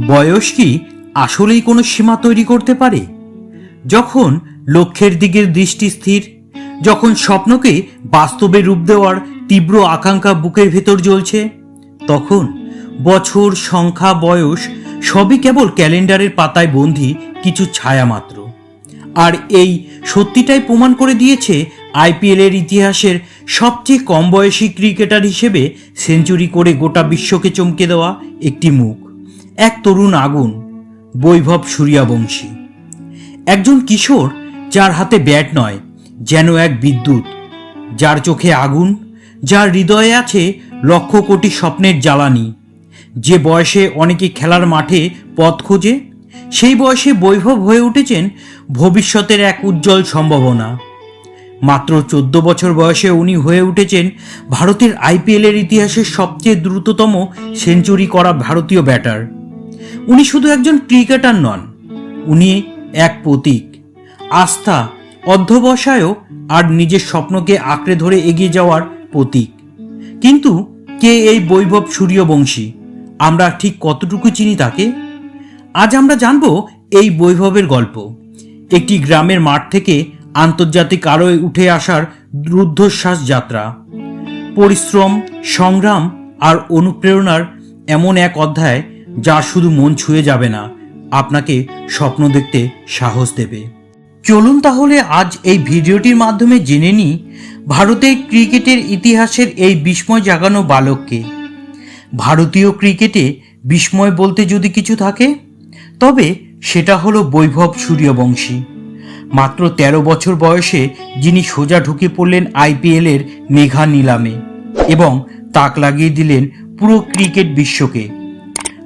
বয়স কি আসলেই কোনো সীমা তৈরি করতে পারে? যখন লক্ষ্যের দিকে দৃষ্টি স্থির, যখন স্বপ্নকে বাস্তবে রূপ দেওয়ার তীব্র আকাঙ্ক্ষা বুকের ভেতর জ্বলছে, তখন বছর, সংখ্যা, বয়স সবই কেবল ক্যালেন্ডারের পাতায় বন্দি কিছু ছায়া মাত্র। আর এই সত্যিটাই প্রমাণ করে দিয়েছে আইপিএলের ইতিহাসের সবচেয়ে কম বয়সী ক্রিকেটার হিসেবে সেঞ্চুরি করে গোটা বিশ্বকে চমকে দেওয়া একটি মুখ। এক তরুণ আগুন, বৈভব সূর্যাবংশী। একজন কিশোর যার হাতে ব্যাট নয়, যেন এক বিদ্যুৎ। যার চোখে আগুন, যার হৃদয়ে আছে লক্ষ কোটি স্বপ্নের জ্বালানি। যে বয়সে অনেকে খেলার মাঠে পথ খোঁজে, সেই বয়সে বৈভব হয়ে উঠেছেন ভবিষ্যতের এক উজ্জ্বল সম্ভাবনা। মাত্র চোদ্দ বছর বয়সে উনি হয়ে উঠেছেন ভারতের আইপিএলের ইতিহাসের সবচেয়ে দ্রুততম সেঞ্চুরি করা ভারতীয় ব্যাটার। উনি শুধু একজন ক্রিকেটার নন, উনি এক প্রতীক। আস্থা, অধ্যবসায়ও আর নিজের স্বপ্নকে আঁকড়ে ধরে এগিয়ে যাওয়ার প্রতীক। কিন্তু কে এই বৈভব সূর্যবংশী? আমরা ঠিক কতটুকু চিনি তাকে? আজ আমরা জানব এই বৈভবের গল্প। একটি গ্রামের মাঠ থেকে আন্তর্জাতিক আরোয় উঠে আসার রুদ্ধশ্বাস যাত্রা। পরিশ্রম, সংগ্রাম আর অনুপ্রেরণার এমন এক অধ্যায় যা শুধু মন ছুঁয়ে যাবে না, আপনাকে স্বপ্ন দেখতে সাহস দেবে। চলুন তাহলে আজ এই ভিডিওটির মাধ্যমে জেনে নিই ভারতের ক্রিকেটের ইতিহাসের এই বিস্ময় জাগানো বালককে। ভারতীয় ক্রিকেটে বিস্ময় বলতে যদি কিছু থাকে, তবে সেটা হলো বৈভব সূর্যবংশী। মাত্র ১৩ বছর বয়সে যিনি সোজা ঢুকে পড়লেন আইপিএলের মেঘা নিলামে এবং তাক লাগিয়ে দিলেন পুরো ক্রিকেট বিশ্বকে।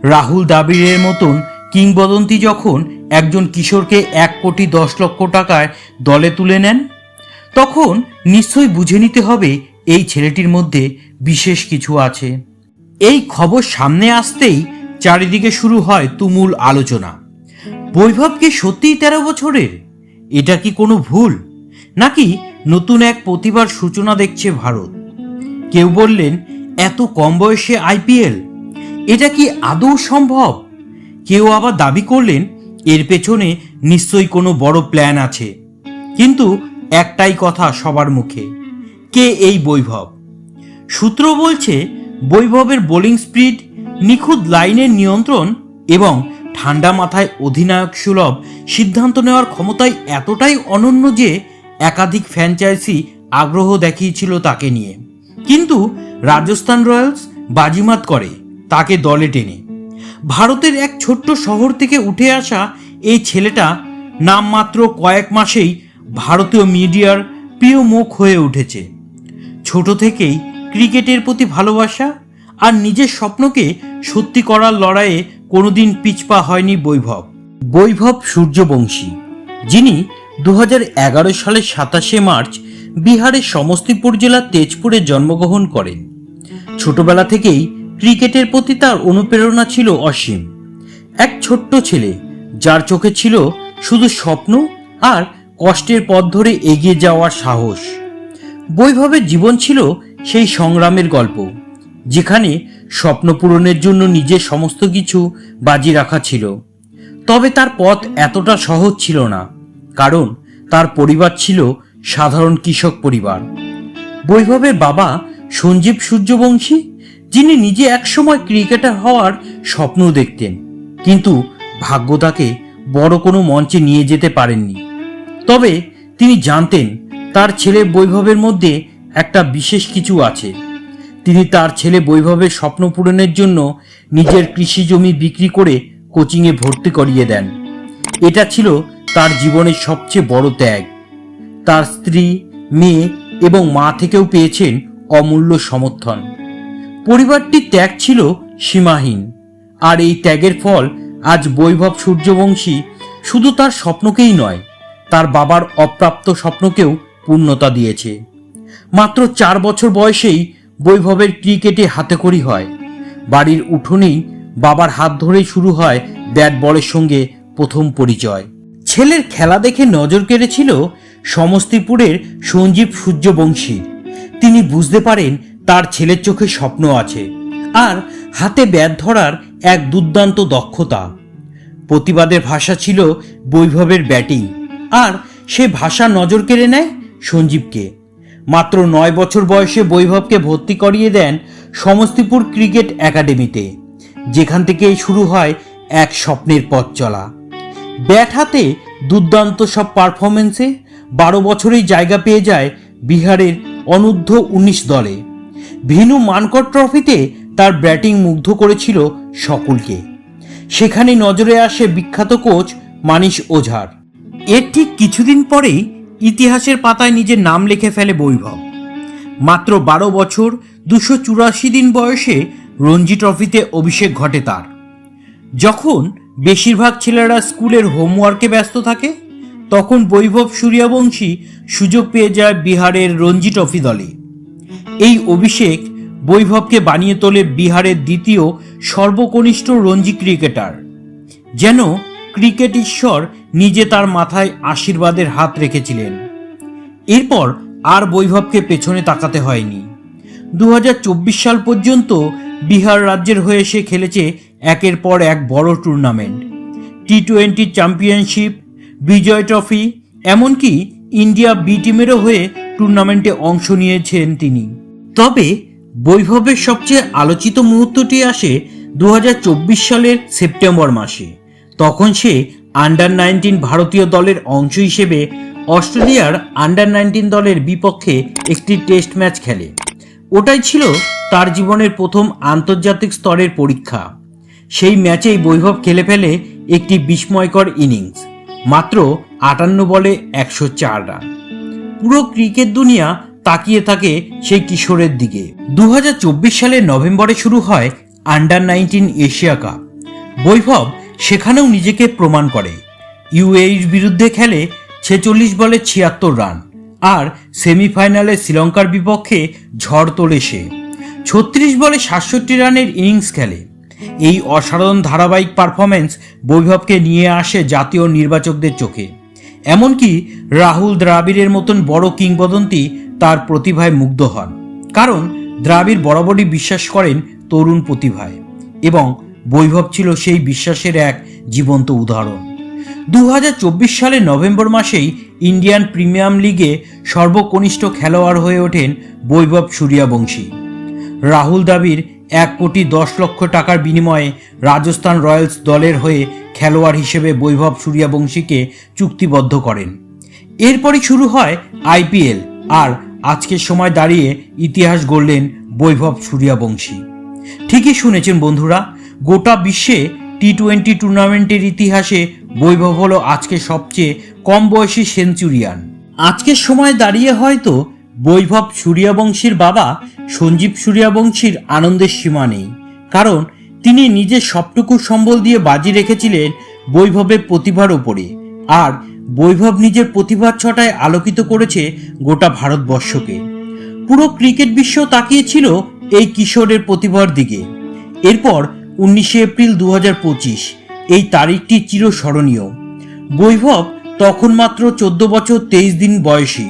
রাহুল দ্রাবিড়ের মতন কিংবদন্তি যখন একজন কিশোরকে এক কোটি দশ লক্ষ টাকায় দলে তুলে নেন, তখন নিশ্চয়ই বুঝে নিতে হবে এই ছেলেটির মধ্যে বিশেষ কিছু আছে। এই খবর সামনে আসতেই চারিদিকে শুরু হয় তুমুল আলোচনা। বৈভব কি সত্যিই তেরো বছরের? এটা কি কোনো ভুল? নাকি নতুন এক প্রতিভার সূচনা দেখছে ভারত? কেউ বললেন, এত কম বয়সে আইপিএল এটা কি আদৌ সম্ভব? কেউ আবার দাবি করলেন, এর পেছনে নিশ্চয়ই কোনো বড় প্ল্যান আছে। কিন্তু একটাই কথা সবার মুখে, কে এই বৈভব? সূত্র বলছে, বৈভবের বোলিং স্পিড, নিখুঁত লাইনের নিয়ন্ত্রণ এবং ঠান্ডা মাথায় অধিনায়ক সুলভ সিদ্ধান্ত নেওয়ার ক্ষমতায় এতটাই অনন্য যে একাধিক ফ্র্যাঞ্চাইজি আগ্রহ দেখিয়েছিল তাকে নিয়ে। কিন্তু রাজস্থান রয়্যালস বাজিমাত করে। তাকে দলে টেনে। ভারতের এক ছোট্ট শহর থেকে উঠে আসা এই ছেলেটা নামমাত্র কয়েক মাসেই ভারতীয় মিডিয়ার প্রিয় মুখ হয়ে উঠেছে। ছোট থেকেই ক্রিকেটের প্রতি ভালোবাসা আর নিজের স্বপ্নকে সত্যি করার লড়াইয়ে কোনোদিন পিছপা হয়নি বৈভব। বৈভব সূর্যবংশী, যিনি দু হাজার এগারো সালের সাতাশে মার্চ বিহারের সমস্তিপুর জেলার তেজপুরে জন্মগ্রহণ করেন। ছোটবেলা থেকেই ক্রিকেটের প্রতি তার অনুপ্রেরণা ছিল অসীম। এক ছোট্ট ছেলে, যার চোখে ছিল শুধু স্বপ্ন আর কষ্টের পথ ধরে এগিয়ে যাওয়ার সাহস। বৈভবের জীবন ছিল সেই সংগ্রামের গল্প, যেখানে স্বপ্ন পূরণের জন্য নিজের সমস্ত কিছু বাজি রাখা ছিল। তবে তার পথ এতটা সহজ ছিল না, কারণ তার পরিবার ছিল সাধারণ কৃষক পরিবার। বৈভবের বাবা সঞ্জীব সূর্যবংশী যিনি নিজে একসময় ক্রিকেটার হওয়ার স্বপ্ন দেখতেন। কিন্তু ভাগ্য তাকে বড় কোনো মঞ্চে নিয়ে যেতে পারেননি। তবে তিনি জানতেন তার ছেলে বৈভবের মধ্যে একটা বিশেষ কিছু আছে। তিনি তার ছেলে বৈভবের স্বপ্ন পূরণের জন্য নিজের কৃষি জমি বিক্রি করে কোচিংয়ে ভর্তি করিয়ে দেন। এটা ছিল তার জীবনের সবচেয়ে বড় ত্যাগ। তার স্ত্রী, মেয়ে এবং মা থেকেও পেয়েছেন অমূল্য সমর্থন। পরিবারটির ত্যাগ ছিল সীমাহীন। আর এই ত্যাগের ফল আজ বৈভব সূর্যবংশী শুধু তার স্বপ্নকেই নয়, তার বাবার অপ্রাপ্ত স্বপ্নকেও পূর্ণতা দিয়েছে। মাত্র চার বছর বয়সেই বৈভবের ক্রিকেটে হাতেখড়ি হয়। বাড়ির উঠোনেই বাবার হাত ধরেই শুরু হয় ব্যাট বলের সঙ্গে প্রথম পরিচয়। ছেলের খেলা দেখে নজর কেড়েছিল সমস্তিপুরের সঞ্জীব সূর্যবংশী। তিনি বুঝতে পারেন তার ছেলের চোখে স্বপ্ন আছে আর হাতে ব্যাট ধরার এক দুর্দান্ত দক্ষতা। প্রতিবাদের ভাষা ছিল বৈভবের ব্যাটিং, আর সে ভাষা নজর কেড়ে নেয় সঞ্জীবকে। মাত্র নয় বছর বয়সে বৈভবকে ভর্তি করিয়ে দেন সমস্তিপুর ক্রিকেট একাডেমিতে, যেখান থেকে শুরু হয় এক স্বপ্নের পথ চলা। ব্যাট হাতে দুর্দান্ত সব পারফরমেন্সে বারো বছরেই জায়গা পেয়ে যায় বিহারের অনূর্ধ্ব উনিশ দলে। ভিনু মানকর ট্রফিতে তার ব্যাটিং মুগ্ধ করেছিল সকলকে। সেখানে নজরে আসে বিখ্যাত কোচ মানিশ ওঝার। এর ঠিক কিছুদিন পরেই ইতিহাসের পাতায় নিজের নাম লিখে ফেলে বৈভব। মাত্র বারো বছর, দুশো চুরাশি দিন বয়সে রঞ্জি ট্রফিতে অভিষেক ঘটে তার। যখন বেশিরভাগ ছেলেরা স্কুলের হোমওয়ার্কে ব্যস্ত থাকে, তখন বৈভব সূর্যবংশী সুযোগ পেয়ে যায় বিহারের রঞ্জি ট্রফি দলে। এই অভিষেক বৈভবকে বানিয়ে তোলে বিহারের দ্বিতীয় সর্বকনিষ্ঠ রঞ্জি ক্রিকেটার। যেন ক্রিকেট ঈশ্বর নিজে তার মাথায় আশীর্বাদের হাত রেখেছিলেন। এরপর আর বৈভবকে পেছনে তাকাতে হয়নি। দু হাজার চব্বিশ সাল পর্যন্ত বিহার রাজ্যের হয়ে সে খেলেছে একের পর এক বড় tournament. T twenty championship, Vijay trophy, এমনকি ইন্ডিয়া বি টিমেরও হয়ে টুর্নামেন্টে অংশ নিয়েছেন তিনি। তবে বৈভবের সবচেয়ে আলোচিত মুহূর্তটি আসে দু হাজার চব্বিশ সালের সেপ্টেম্বর মাসে। তখন সে আন্ডার নাইনটিন ভারতীয় দলের অংশ হিসেবে অস্ট্রেলিয়ার আন্ডার নাইনটিন দলের বিপক্ষে একটি টেস্ট ম্যাচ খেলে। ওটাই ছিল তার জীবনের প্রথম আন্তর্জাতিক স্তরের পরীক্ষা। সেই ম্যাচেই বৈভব খেলে ফেলে একটি বিস্ময়কর ইনিংস মাত্র আটান্ন বলে একশো চার রান পুরো ক্রিকেট দুনিয়া তাকিয়ে থাকে সেই কিশোরের দিকে। দু সালের নভেম্বরে শুরু হয় under nineteen Asia cup. Vaibhav সেখানেও নিজেকে প্রমাণ করে। ইউএইর বিরুদ্ধে খেলে ছেচল্লিশ বলে ছিয়াত্তর রান, আর সেমিফাইনালে শ্রীলঙ্কার বিপক্ষে ঝড় তোলে সে। ছত্রিশ বলে সাতষট্টি রানের ইনিংস খেলে। এই অসাধারণ ধারাবাহিক পারফরমেন্স বৈভবকে নিয়ে আসে জাতীয় নির্বাচকদের চোখে। এমনকি রাহুল দ্রাবিড়ের মতন বড় কিংবদন্তি তার প্রতিভায় মুগ্ধ হন। কারণ দ্রাবিড় বরাবরই বিশ্বাস করেন তরুণ প্রতিভায় এবং বৈভব ছিল সেই বিশ্বাসের এক জীবন্ত উদাহরণ। দু সালের নভেম্বর মাসেই ইন্ডিয়ান প্রিমিয়াম লিগে সর্বকনিষ্ঠ খেলোয়াড় হয়ে ওঠেন বৈভব সূর্যবংশী। রাহুল দ্রাবিড় এক কোটি দশ লক্ষ টাকার বিনিময়ে রাজস্থান রয়্যালস দলের হয়ে খেলোয়াড় হিসেবে বৈভব সূর্যবংশীকে চুক্তিবদ্ধ করেন। এরপরই শুরু হয় আইপিএল আর আজকের সময় দাঁড়িয়ে ইতিহাস গড়লেন বৈভব সূর্যবংশী। ঠিকই শুনেছেন বন্ধুরা, গোটা বিশ্বে টি টোয়েন্টি টুর্নামেন্টের ইতিহাসে বৈভব হলো আজকে সবচেয়ে কম বয়সী সেঞ্চুরিয়ান। আজকের সময় দাঁড়িয়ে হয়তো বৈভব সূর্যবংশীর বাবা সঞ্জীব সূর্যবংশীর আনন্দের সীমা নেই, কারণ তিনি নিজের সবটুকু সম্বল দিয়ে বাজি রেখেছিলেন বৈভবের প্রতিভার ওপরে আর বৈভব নিজের প্রতিভার ছটায় আলোকিত করেছে গোটা ভারতবর্ষকে। পুরো ক্রিকেট বিশ্ব তাকিয়েছিল এই কিশোরের প্রতিভার দিকে। এরপর উনিশে এপ্রিল দু এই তারিখটি চিরস্মরণীয়। বৈভব তখন মাত্র চোদ্দ বছর তেইশ দিন বয়সী।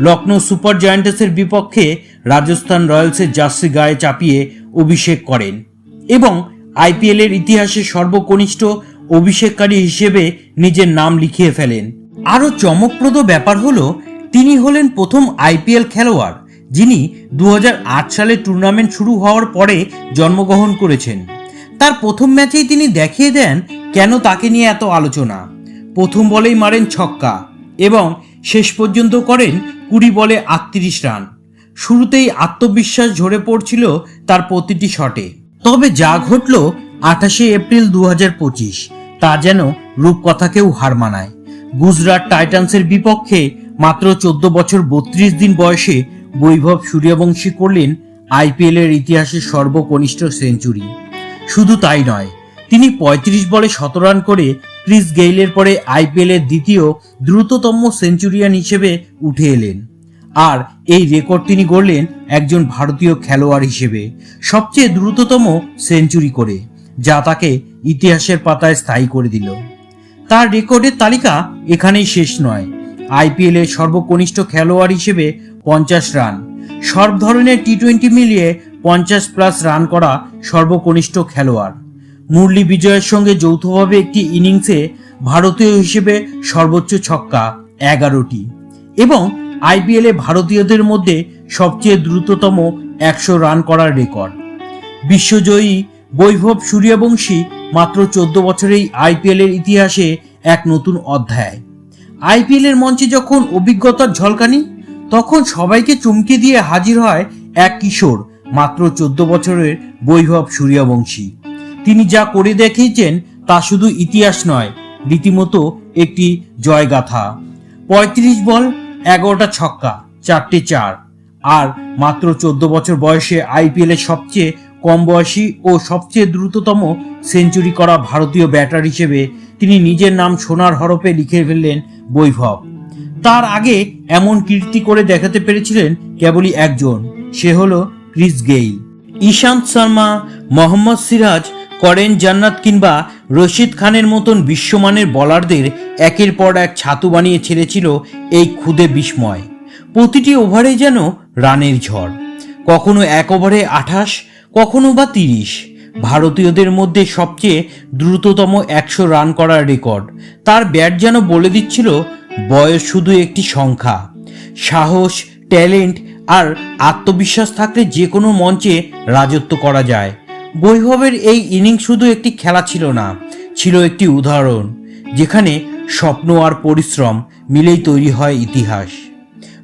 লখনৌ সুপার জায়ান্টাসের বিপক্ষে রাজস্থান রয়্যালসের জার্সি গায়ে চাপিয়ে অভিষেক করেন এবং আইপিএলের ইতিহাসে সর্বকনিষ্ঠ অভিষেককারী হিসেবে নিজের নাম লিখিয়ে ফেলেন। আরও চমকপ্রদ ব্যাপার হলো, তিনি হলেন প্রথম আইপিএল খেলোয়াড়, যিনি দু হাজার আট সালে টুর্নামেন্ট শুরু হওয়ার পরে জন্মগ্রহণ করেছেন। তার প্রথম ম্যাচেই তিনি দেখিয়ে দেন কেন তাকে নিয়ে এত আলোচনা। প্রথম বলেই মারেন ছক্কা এবং শেষ পর্যন্ত করেন কুড়ি বলে আটত্রিশ রান। শুরুতেই আত্মবিশ্বাস ঝরে পড়ছিল তার প্রতিটি শটে। তবে যা ঘটল আঠাশে এপ্রিল দু হাজার পঁচিশ, তা যেন রূপকথাকেও হার মানায়। গুজরাট টাইটান্সের বিপক্ষে মাত্র চোদ্দ বছর বত্রিশ দিন বয়সে বৈভব সূর্যবংশী করলেন আইপিএল এর ইতিহাসে সর্বকনিষ্ঠ সেঞ্চুরি। শুধু তাই নয়, তিনি ৩৫ বলে শত রান করে ক্রিস গেইলের পরে আইপিএল এর দ্বিতীয় দ্রুততম সেঞ্চুরিয়ান হিসেবে উঠে এলেন। আর এই রেকর্ড তিনি গড়লেন একজন ভারতীয় খেলোয়াড় হিসেবে, সবচেয়ে দ্রুততম সেঞ্চুরি করে। যা তাকে ইতিহাসের পাতায় স্থায়ী করে দিল। তার রেকর্ডের তালিকা এখানেই শেষ নয়। আইপিএল সর্বকনিষ্ঠ খেলোয়াড় হিসেবে পঞ্চাশ রান। সব ধরনের টি টোয়েন্টি মিলিয়ে পঞ্চাশ প্লাস রান করা সর্বকনিষ্ঠ খেলোয়াড়। মুরলী বিজয়ের সঙ্গে যৌথভাবে একটি ইনিংসে ভারতীয় হিসেবে সর্বোচ্চ ছক্কা, এগারোটি। এবং আইপিএলে ভারতীয়দের মধ্যে সবচেয়ে দ্রুততম একশো রান করার রেকর্ড। বিশ্বজয়ী বৈভব সূর্যবংশী মাত্র চোদ্দ বছরেই আইপিএলের ইতিহাসে এক নতুন অধ্যায়। আইপিএলের মঞ্চে যখন অভিজ্ঞতার ঝলকানি, তখন সবাইকে চমকে দিয়ে হাজির হয় এক কিশোর, মাত্র চোদ্দ বছরের বৈভব সূর্যবংশী। তিনি যা করে দেখিয়েছেন তা শুধু ইতিহাস নয়, রীতিমতো একটি জয়গাথা। পঁয়ত্রিশ বল, এগারোটা ছক্কা, চারটে চার, আর মাত্র চোদ্দ বছর বয়সে আইপিএলের সবচেয়ে কম বয়সী ও সবচেয়ে দ্রুততম সেঞ্চুরি করা ভারতীয় ব্যাটার হিসেবে তিনি নিজের নাম সোনার হরপে লিখে ফেললেন বৈভব। তার আগে এমন কীর্তি করে দেখাতে পেরেছিলেন কেবলই একজন, সে হল ক্রিস গেইল। ঈশান্ত শর্মা, মোহাম্মদ সিরাজ, করেন জান্নাত কিংবা রশিদ খানের মতন বিশ্বমানের বলারদের একের পর এক ছাতু বানিয়ে ছেড়েছিল এই ক্ষুদে বিস্ময়। প্রতিটি ওভারে যেন রানের ঝড়। কখনো এক ওভারে আঠাশ কখনো বা তিরিশ। ভারতীয়দের মধ্যে সবচেয়ে দ্রুততম একশো রান করার রেকর্ড। তার ব্যাট যেন বলে দিচ্ছিল, বয়স শুধু একটি সংখ্যা। সাহস, ট্যালেন্ট আর আত্মবিশ্বাস থাকলে যে কোনো মঞ্চে রাজত্ব করা যায়। বৈভবের এই ইনিংস শুধু একটি খেলা ছিল না, ছিল একটি উদাহরণ, যেখানে স্বপ্ন আর পরিশ্রম মিলেই তৈরি হয় ইতিহাস।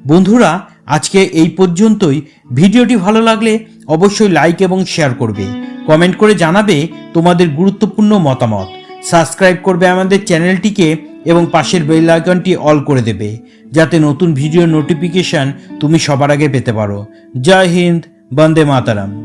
বন্ধুরা, আজকে এই পর্যন্তই। ভিডিওটি ভালো লাগলে অবশ্যই লাইক এবং শেয়ার করবে। কমেন্ট করে জানাবে তোমাদের গুরুত্বপূর্ণ মতামত। সাবস্ক্রাইব করবে আমাদের চ্যানেলটিকে এবং পাশের বেল আইকনটি অল করে দেবে। যাতে নতুন ভিডিও নোটিফিকেশন তুমি সবার আগে পেতে পারো। জয় হিন্দ, বন্দে মাতারাম।